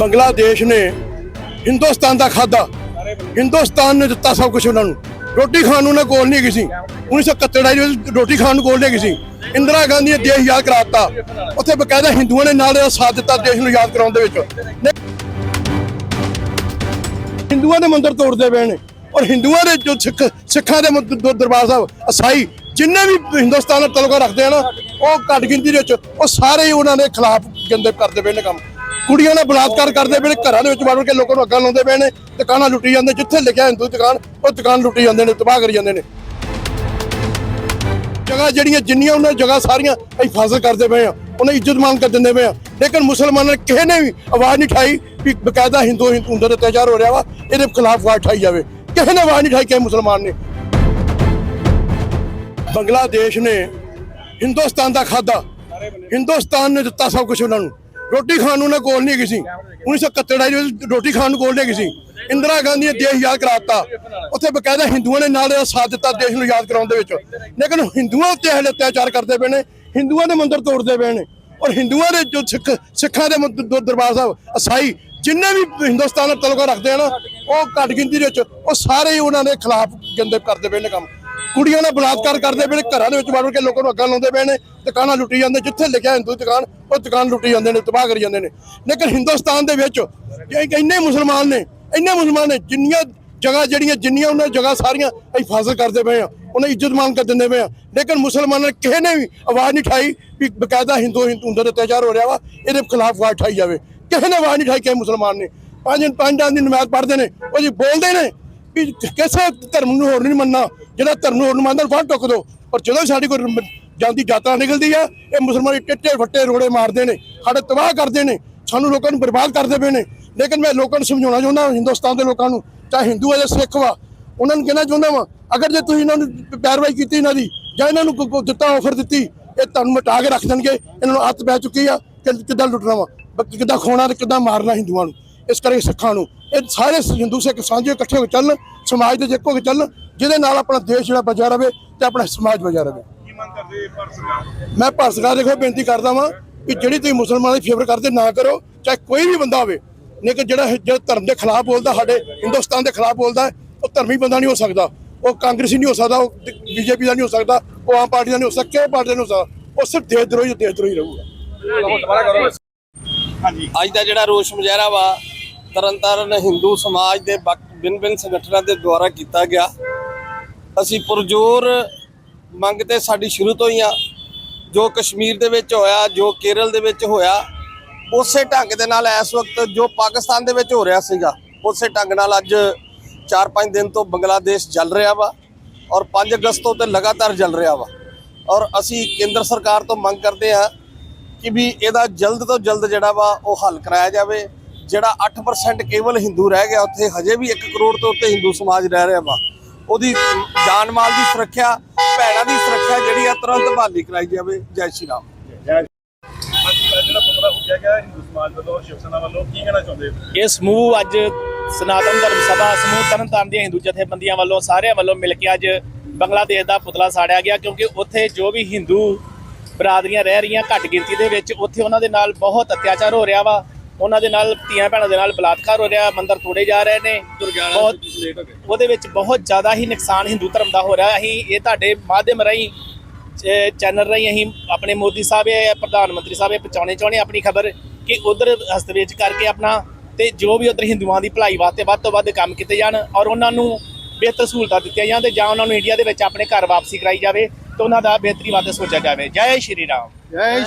ਬੰਗਲਾਦੇਸ਼ ਨੇ ਹਿੰਦੁਸਤਾਨ ਦਾ ਖਾਦਾ। ਹਿੰਦੁਸਤਾਨ ਨੇ ਦਿੱਤਾ ਸਭ ਕੁਝ ਉਹਨਾਂ ਨੂੰ। ਰੋਟੀ ਖਾਣ ਨੂੰ ਨਾ ਕੋਲ ਨਹੀਂ ਕਿਸੇ 1971 ਦੇ ਵਿੱਚ ਰੋਟੀ ਖਾਣ ਨੂੰ ਕੋਲ ਨਹੀਂ ਸੀ। ਇੰਦਰਾ ਗਾਂਧੀ ਨੇ ਦੇਸ਼ ਯਾਦ ਕਰਾਤਾ। ਉੱਥੇ ਬਕਾਇਦਾ ਹਿੰਦੂਆਂ ਨੇ ਨਾਲ ਇਹਦਾ ਸਾਥ ਦਿੱਤਾ ਦੇਸ਼ ਨੂੰ ਯਾਦ ਕਰਾਉਣ ਦੇ ਵਿੱਚ। ਹਿੰਦੂਆਂ ਦੇ ਮੰਦਰ ਤੋੜਦੇ ਪਏ ਨੇ। ਔਰ ਹਿੰਦੂਆਂ ਦੇ ਜੋ ਸਿੱਖ ਸਿੱਖਾਂ ਦੇ ਦਰਬਾਰ ਸਾਹਿਬ, ਅਸਾਈ, ਜਿੰਨੇ ਵੀ ਹਿੰਦੁਸਤਾਨ ਨਾਲ ਤਲਕਾ ਰੱਖਦੇ ਆ ਨਾ, ਉਹ ਘੱਟ ਗਿਣਤੀ ਦੇ ਵਿੱਚ ਉਹ ਸਾਰੇ ਹੀ ਉਹਨਾਂ ਦੇ ਖਿਲਾਫ ਗੰਦੇ ਕਰਦੇ ਪਏ ਨੇ ਕੰਮ। ਕੁੜੀਆਂ ਨਾਲ ਬਲਾਤਕਾਰ ਕਰਦੇ ਪਏ ਨੇ, ਘਰਾਂ ਦੇ ਵਿੱਚ ਵੜ ਕੇ ਲੋਕਾਂ ਨੂੰ ਅੱਗਾਂ ਲਾਉਂਦੇ ਪਏ ਨੇ, ਦੁਕਾਨਾਂ ਲੁੱਟੀ ਜਾਂਦੇ, ਜਿੱਥੇ ਲਿਖਿਆ ਹਿੰਦੂ ਦੁਕਾਨ, ਉਹ ਦੁਕਾਨ ਲੁੱਟੀ ਜਾਂਦੇ ਨੇ, ਤਬਾਹ ਕਰੀ ਜਾਂਦੇ ਨੇ। ਜਗ੍ਹਾ ਜਿਹੜੀਆਂ ਜਿੰਨੀਆਂ ਉਹਨਾਂ ਜਗ੍ਹਾ ਸਾਰੀਆਂ ਅਸੀਂ ਫਾਜ਼ਲ ਕਰਦੇ ਪਏ ਆ ਉਹਨਾਂ ਦੀ ਇੱਜ਼ਤ ਮਾਨ ਕਰ ਦਿੰਦੇ ਪਏ ਆ ਲੇਕਿਨ ਮੁਸਲਮਾਨਾਂ ਨੇ ਕਿਸੇ ਨੇ ਵੀ ਆਵਾਜ਼ ਨਹੀਂ ਉਠਾਈ ਵੀ ਬਕਾਇਦਾ ਹਿੰਦੂ ਹਿੰਦੂ ਦੇ ਅਤਿਆਚਾਰ ਹੋ ਰਿਹਾ ਵਾ, ਇਹਦੇ ਖਿਲਾਫ ਆਵਾਜ਼ ਉਠਾਈ ਜਾਵੇ। ਕਿਸੇ ਨੇ ਆਵਾਜ਼ ਨਹੀਂ ਉਠਾਈ ਕਿਸੇ ਮੁਸਲਮਾਨ ਨੇ। ਬੰਗਲਾਦੇਸ਼ ਨੇ ਹਿੰਦੁਸਤਾਨ ਦਾ ਖਾਦਾ, ਹਿੰਦੁਸਤਾਨ ਨੇ ਦਿੱਤਾ ਸਭ ਕੁਝ ਉਹਨਾਂ ਨੂੰ। ਰੋਟੀ ਖਾਣ ਨੂੰ ਨਾ ਕੋਲ ਨਹੀਂ ਕਿਸੇ 1971 ਦੇ ਵਿੱਚ ਰੋਟੀ ਖਾਣ ਨੂੰ ਕੋਲ ਨਹੀਂ ਸੀ। ਇੰਦਰਾ ਗਾਂਧੀ ਨੇ ਦੇਸ਼ ਯਾਦ ਕਰਾਤਾ। ਉੱਥੇ ਬਕਾਇਦਾ ਹਿੰਦੂਆਂ ਨੇ ਨਾਲ ਸਾਥ ਦਿੱਤਾ ਦੇਸ਼ ਨੂੰ ਯਾਦ ਕਰਾਉਣ ਦੇ ਵਿੱਚ। ਲੇਕਿਨ ਹਿੰਦੂਆਂ ਉੱਤੇ ਹਲੇ ਅਤਿਆਚਾਰ ਕਰਦੇ ਪਏ ਨੇ, ਹਿੰਦੂਆਂ ਦੇ ਮੰਦਰ ਤੋੜਦੇ ਪਏ ਨੇ। ਔਰ ਹਿੰਦੂਆਂ ਦੇ ਜੋ ਸਿੱਖ ਸਿੱਖਾਂ ਦੇ ਦਰਬਾਰ ਸਾਹਿਬ, ਅਸਾਈ, ਜਿੰਨੇ ਵੀ ਹਿੰਦੁਸਤਾਨ ਨਾਲ ਤਲਕਾ ਰੱਖਦੇ ਆ ਨਾ, ਉਹ ਘੱਟ ਗਿਣਤੀ ਦੇ ਵਿੱਚ, ਉਹ ਸਾਰੇ ਹੀ ਉਹਨਾਂ ਦੇ ਖਿਲਾਫ ਗੰਦੇ ਕਰਦੇ ਪਏ ਨੇ ਕੰਮ। ਕੁੜੀਆਂ ਨਾਲ ਬਲਾਤਕਾਰ ਕਰਦੇ ਪਏ ਨੇ, ਘਰਾਂ ਦੇ ਵਿੱਚ ਵੜ ਵੜ ਕੇ ਲੋਕਾਂ ਨੂੰ ਅੱਗਾ ਲਾਉਂਦੇ ਪਏ ਨੇ, ਦੁਕਾਨਾਂ ਲੁੱਟੀ ਜਾਂਦੇ, ਜਿੱਥੇ ਲਿਖਿਆ ਹਿੰਦੂ ਦੁਕਾਨ ਉਹ ਦੁਕਾਨ ਲੁੱਟੀ ਜਾਂਦੇ ਨੇ, ਤਬਾਹ ਕਰੀ ਜਾਂਦੇ ਨੇ। ਲੇਕਿਨ ਹਿੰਦੁਸਤਾਨ ਦੇ ਵਿੱਚ ਇੰਨੇ ਮੁਸਲਮਾਨ ਨੇ, ਇੰਨੇ ਮੁਸਲਮਾਨ ਨੇ, ਜਿੰਨੀਆਂ ਜਗ੍ਹਾ ਜਿਹੜੀਆਂ, ਜਿੰਨੀਆਂ ਉਹਨਾਂ ਜਗ੍ਹਾ ਸਾਰੀਆਂ ਅਸੀਂ ਫਾਜ਼ਲ ਕਰਦੇ ਪਏ ਆ, ਉਹਨਾਂ ਦੀ ਇੱਜ਼ਤ ਮਾਨ ਕਰ ਦਿੰਦੇ ਪਏ ਆ। ਲੇਕਿਨ ਮੁਸਲਮਾਨਾਂ ਨੇ ਕਿਸੇ ਨੇ ਵੀ ਆਵਾਜ਼ ਨਹੀਂ ਉਠਾਈ ਵੀ ਬਕਾਇਦਾ ਹਿੰਦੂ ਹਿੰਦੂ ਦੇ ਅਤਿਆਚਾਰ ਹੋ ਰਿਹਾ ਵਾ, ਇਹਦੇ ਖਿਲਾਫ ਆਵਾਜ਼ ਉਠਾਈ ਜਾਵੇ। ਕਿਸੇ ਨੇ ਆਵਾਜ਼ ਨਹੀਂ ਉਠਾਈ ਕਿਸੇ ਮੁਸਲਮਾਨ ਨੇ। ਪੰਜ ਪੰਜਾਂ ਦੀ ਨਮਾਜ਼ ਪੜ੍ਹਦੇ ਨੇ, ਉਹ ਜੀ ਬੋਲਦੇ ਨੇ ਵੀ ਕਿਸੇ ਧਰਮ ਨੂੰ ਹੋਰ ਨਹੀਂ ਮੰਨਣਾ, ਜਿਹੜਾ ਧਰਮ ਨੂੰ ਹੋਰ ਨਹੀਂ ਮੰਨਦਾ ਫੜ ਟੁੱਕ ਦੋ। ਪਰ ਜਦੋਂ ਸਾਡੀ ਕੋਈ ਜਾਂਦੀ ਯਾਤਰਾ ਨਿਕਲਦੀ ਆ, ਇਹ ਮੁਸਲਮਾਨ ਟਿੱਟੇ ਫੱਟੇ ਰੋੜੇ ਮਾਰਦੇ ਨੇ, ਸਾਡੇ ਤਬਾਹ ਕਰਦੇ ਨੇ, ਸਾਨੂੰ ਲੋਕਾਂ ਨੂੰ ਬਰਬਾਦ ਕਰਦੇ ਪਏ ਨੇ। ਲੇਕਿਨ ਮੈਂ ਲੋਕਾਂ ਨੂੰ ਸਮਝਾਉਣਾ ਚਾਹੁੰਦਾ ਹਿੰਦੁਸਤਾਨ ਦੇ ਲੋਕਾਂ ਨੂੰ, ਚਾਹੇ ਹਿੰਦੂ ਆ ਜਾਂ ਸਿੱਖ ਵਾ, ਉਹਨਾਂ ਨੂੰ ਕਹਿਣਾ ਚਾਹੁੰਦਾ ਵਾਂ, ਅਗਰ ਜੇ ਤੁਸੀਂ ਇਹਨਾਂ ਨੂੰ ਪੈਰਵਾਈ ਕੀਤੀ ਇਹਨਾਂ ਦੀ, ਜਾਂ ਇਹਨਾਂ ਨੂੰ ਦਿੱਤਾ ਆਫਰ ਦਿੱਤੀ, ਇਹ ਤੁਹਾਨੂੰ ਮਿਟਾ ਕੇ ਰੱਖ ਦੇਣਗੇ, ਇਹਨਾਂ ਨੂੰ ਹੱਥ ਪੈ ਚੁੱਕੀ ਆ ਕਿ ਕਿੱਦਾਂ ਲੁੱਟਣਾ ਵਾ ਕਿੱਦਾਂ ਖੋਣਾ ਤੇ ਕਿੱਦਾਂ ਮਾਰਨਾ ਹਿੰਦੂਆਂ ਨੂੰ, ਇਸ ਕਰਕੇ ਸਿੱਖਾਂ ਨੂੰ। ਇਹ ਸਾਰੇ ਹਿੰਦੂ ਸਿੱਖ ਸਾਂਝੇ ਇਕੱਠੇ ਹੋ ਕੇ ਚੱਲਣ, ਸਮਾਜ ਦੇ ਇੱਕੋ ਕੇ ਚੱਲਣ, ਜਿਹਦੇ ਨਾਲ ਆਪਣਾ ਦੇਸ਼ ਜਿਹੜਾ ਬਚਿਆ ਰਵੇ ਤੇ ਆਪਣਾ ਸਮਾਜ ਬਚਿਆ ਰਵੇ। ਮੰਗ ਕਰਦੇ ਭਾਰਤ ਸਰਕਾਰ ਮੈਂ ਭਾਰਤ ਸਰਕਾਰ ਦੇਖੋ ਬੇਨਤੀ ਕਰਦਾ ਵਾਂ ਕਿ ਜਿਹੜੀ ਤੁਸੀਂ ਮੁਸਲਮਾਨਾਂ ਦੀ ਫੇਵਰ ਕਰਦੇ ਨਾ ਕਰੋ ਚਾਹੇ ਕੋਈ ਵੀ ਬੰਦਾ ਹੋਵੇ। ਲੇਕਿਨ ਜਿਹੜਾ ਜਿਹੜਾ ਧਰਮ ਦੇ ਖਿਲਾਫ ਬੋਲਦਾ ਸਾਡੇ ਹਿੰਦੁਸਤਾਨ ਦੇ ਖਿਲਾਫ ਬੋਲਦਾ ਉਹ ਧਰਮੀ ਬੰਦਾ ਨਹੀਂ ਹੋ ਸਕਦਾ। ਉਹ ਕਾਂਗਰਸੀ ਨਹੀਂ ਹੋ ਸਕਦਾ ਉਹ ਬੀਜੇਪੀ ਦਾ ਨਹੀਂ ਹੋ ਸਕਦਾ ਉਹ ਆਮ ਪਾਰਟੀ ਦਾ ਨਹੀਂ ਹੋ ਸਕਦਾ ਕਿਸੇ ਪਾਰਟੀ ਦਾ ਨਹੀਂ ਹੋ ਸਕਦਾ। ਉਹ ਸਿਰਫ ਦੇਸ਼ ਦਰੋਹੀ ਦੇਸ਼ ਦਰੋਹੀ ਰਹੂਗਾ। ਅੱਜ ਦਾ ਜਿਹੜਾ ਰੋਸ ਮੁਜ਼ਾਹਰਾ ਵਾ ਤਰਨਤਾਰਨ ਹਿੰਦੂ ਸਮਾਜ ਦੇ ਬਿਨ ਬਿਨ ਸੰਗਠਨਾਂ ਦੇ ਦੁਆਰਾ ਕੀਤਾ ਗਿਆ। ਅਸੀਂ ਪੁਰਜੋਰ ਮੰਗ ਤੇ ਸਾਡੀ ਸ਼ੁਰੂ ਤੋਂ ਹੀ ਆ। ਜੋ ਕਸ਼ਮੀਰ ਦੇ ਵਿੱਚ ਹੋਇਆ, ਜੋ ਕੇਰਲ ਦੇ ਵਿੱਚ ਹੋਇਆ, ਉਸੇ ਢੰਗ ਦੇ ਨਾਲ ਇਸ ਵਕਤ ਜੋ ਪਾਕਿਸਤਾਨ ਦੇ ਵਿੱਚ ਹੋ ਰਿਹਾ ਸੀਗਾ, ਉਸੇ ਢੰਗ ਨਾਲ ਅੱਜ 4-5 ਦਿਨ ਤੋਂ ਬੰਗਲਾਦੇਸ਼ ਜਲ ਰਿਹਾ ਵਾ ਔਰ 5 ਅਗਸਤ ਤੋਂ ਤੇ ਲਗਾਤਾਰ ਜਲ ਰਿਹਾ ਵਾ। ਔਰ ਅਸੀਂ ਕੇਂਦਰ ਸਰਕਾਰ ਤੋਂ ਮੰਗ ਕਰਦੇ ਆ ਕਿ ਵੀ ਇਹਦਾ ਜਲਦ ਤੋਂ ਜਲਦ ਜਿਹੜਾ ਵਾ ਉਹ ਹੱਲ ਕਰਾਇਆ ਜਾਵੇ, ਜਿਹੜਾ 8% ਕੇਵਲ ਹਿੰਦੂ ਰਹਿ ਗਿਆ, ਉੱਥੇ ਹਜੇ ਵੀ 1 ਕਰੋੜ ਤੋਂ ਉੱਤੇ ਹਿੰਦੂ ਸਮਾਜ ਰਹਿ ਰਿਹਾ ਵਾ। ਉਹਦੀ ਜਾਨ ਮਾਲ ਦੀ ਸੁਰੱਖਿਆ, ਭੈਣਾਂ ਦੀ ਸੁਰੱਖਿਆ ਜਿਹੜੀ ਆ ਤੁਰੰਤ ਬਹਾਲੀ ਕਰਾਈ ਜਾਵੇ। ਜੈ ਸ਼੍ਰੀ ਰਾਮ। ਅੱਜ ਸਮੂਹ ਅੱਜ ਸਨਾਤਨ ਧਰਮ ਸਭਾ, ਸਮੂਹ ਤਰਨਤਾਰਨ ਦੀਆਂ ਹਿੰਦੂ ਜਥੇਬੰਦੀਆਂ ਵੱਲੋਂ ਸਾਰਿਆਂ ਵੱਲੋਂ ਮਿਲ ਕੇ ਅੱਜ ਬੰਗਲਾਦੇਸ਼ ਦਾ ਪੁਤਲਾ ਸਾੜਿਆ ਗਿਆ, ਕਿਉਂਕਿ ਉੱਥੇ ਜੋ ਵੀ ਹਿੰਦੂ ਬਰਾਦਰੀਆਂ ਰਹਿ ਰਹੀਆਂ ਘੱਟ ਗਿਣਤੀ ਦੇ ਵਿੱਚ, ਉੱਥੇ ਉਹਨਾਂ ਦੇ ਨਾਲ ਬਹੁਤ ਅਤਿਆਚਾਰ ਹੋ ਰਿਹਾ ਵਾ। ਉਹਨਾਂ ਦੇ ਨਾਲ ਧੀਆਂ ਭੈਣਾਂ ਦੇ ਨਾਲ ਬਲਾਤਕਾਰ ਹੋ ਰਿਹਾ ਮੰਦਰ ਤੋੜੇ ਜਾ ਰਹੇ ਨੇ। ਬਹੁਤ ਉਹਦੇ ਵਿੱਚ ਬਹੁਤ ਜ਼ਿਆਦਾ ਹੀ ਨੁਕਸਾਨ ਹਿੰਦੂ ਧਰਮ ਦਾ ਹੋ ਰਿਹਾ। ਅਸੀਂ ਇਹ ਤੁਹਾਡੇ ਮਾਧਿਅਮ ਰਾਹੀਂ ਚੈਨਲ ਰਾਹੀਂ ਅਸੀਂ ਆਪਣੇ ਮੋਦੀ ਸਾਹਿਬ ਇਹ ਪ੍ਰਧਾਨ ਮੰਤਰੀ ਸਾਹਿਬ ਇਹ ਪਹੁੰਚਾਉਣੇ ਚਾਹੁੰਦੇ ਹਾਂ ਆਪਣੀ ਖਬਰ ਕਿ ਉਧਰ ਹਸਤਵੇਜ ਕਰਕੇ ਆਪਣਾ ਤੇ ਜੋ ਵੀ ਉਧਰ ਹਿੰਦੂਆਂ ਦੀ ਭਲਾਈ ਵਾਸਤੇ ਵੱਧ ਤੋਂ ਵੱਧ ਕੰਮ ਕੀਤੇ ਜਾਣ ਔਰ ਉਹਨਾਂ ਨੂੰ ਬਿਹਤਰ ਸਹੂਲਤਾਂ ਦਿੱਤੀਆਂ ਜਾਣ ਤੇ ਜਾਂ ਉਹਨਾਂ ਨੂੰ ਇੰਡੀਆ ਦੇ ਵਿੱਚ ਆਪਣੇ ਘਰ ਵਾਪਸੀ ਕਰਾਈ ਜਾਵੇ ਤੇ ਉਹਨਾਂ ਦਾ ਬਿਹਤਰੀ ਵਾਸਤੇ ਸੋਚਿਆ ਜਾਵੇ। ਜੈ ਸ਼੍ਰੀ ਰਾਮ।